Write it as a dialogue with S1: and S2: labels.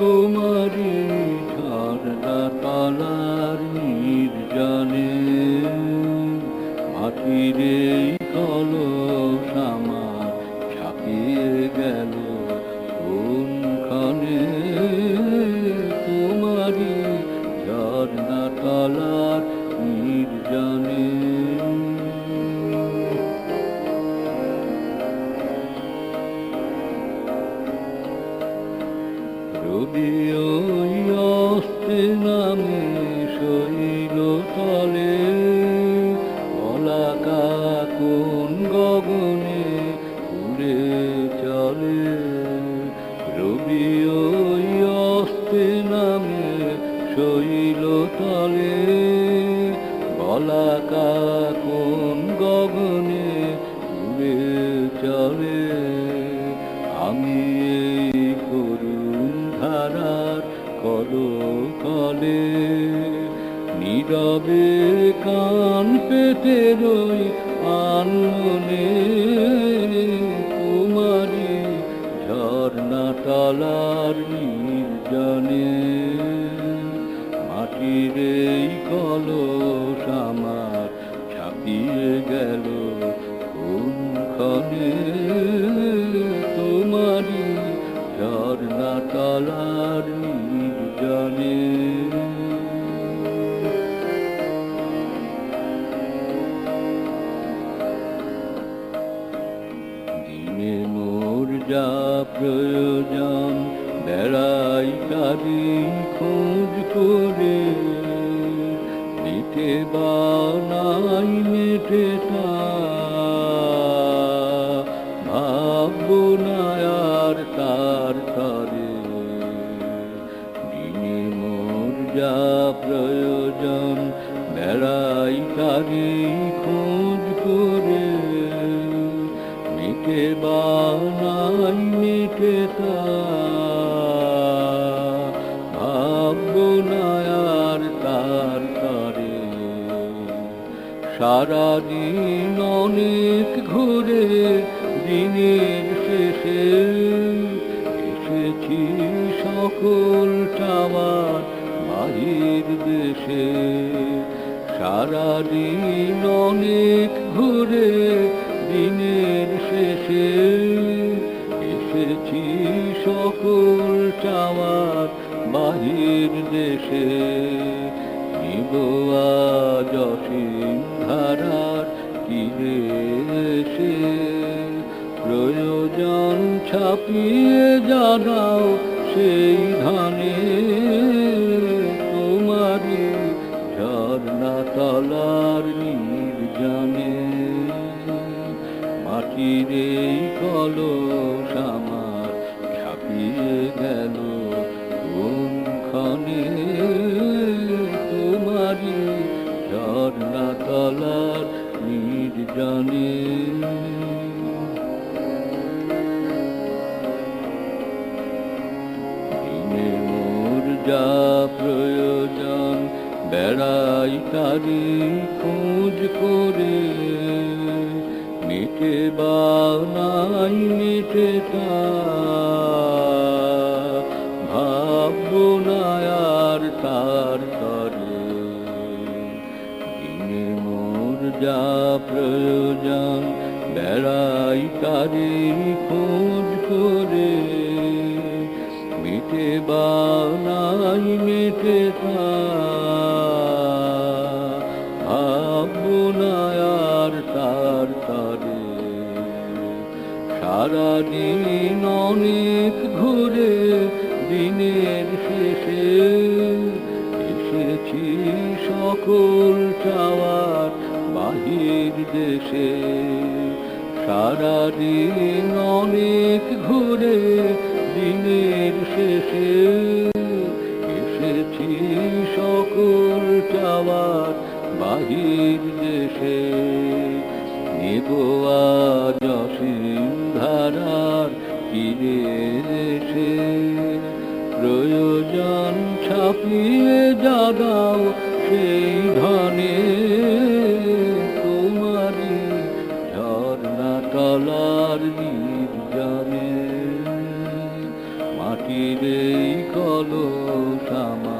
S1: তোমারি ঝর্ণা তলার নির্জনে। মাটির ওই অস্তে নামে শৈল তলে বলাকা কোন গগনে উড়ে চলে রবি ওই অস্তে নামে শৈল তলে কোন গগনে উড়ে চলে। আমি ধারার কলো কলে, নীরবে কান পেতে রই আনমনে। কুমারী ঝর্ণা তলার নির্জনে, মাটির এই কলস আমার ছাপিয়ে গেল কোনখানে তোমারি ঝর্ণা তলার যা প্রয়োজন। বেড়াই তারি খোঁজ করে। মিটে বানাই মেটে ভাববো না আর তার তরে। দিনে মোর যা প্রয়োজন, বেড়াই তারি সারাদিন অনেক ঘুরে দিনের শেষে এসেছি সকল চাওয়ার বাহির দেশে। সারাদিন অনেক ঘুরে দিনের চাওয়ার বাহির দেশে নিব আজ ধারার তীরে এসে। প্রয়োজন ছাপিয়ে জানাও সেই ধানে নির্জনে দিনে মোর যা প্রয়োজন বেড়াই তারি খোঁজ করে মিটে বানাই মিটে তা প্রয়োজন বেড়াই তারি খোঁজ করে। মিটে বানাই, মিটে আর তার তরে। সারাদিন অনেক ঘুরে, দিনের শেষে এসেছি সকল বাহির দেশে সারাদিন অনেক ঘুরে দিনের শেষে এসেছি সকল চাওয়ার বাহির দেশে। নেব আজ অসীম ধারার তীরে এসে। প্রয়োজন ছাপিয়ে সেই ধনে নির্জনে এই কলস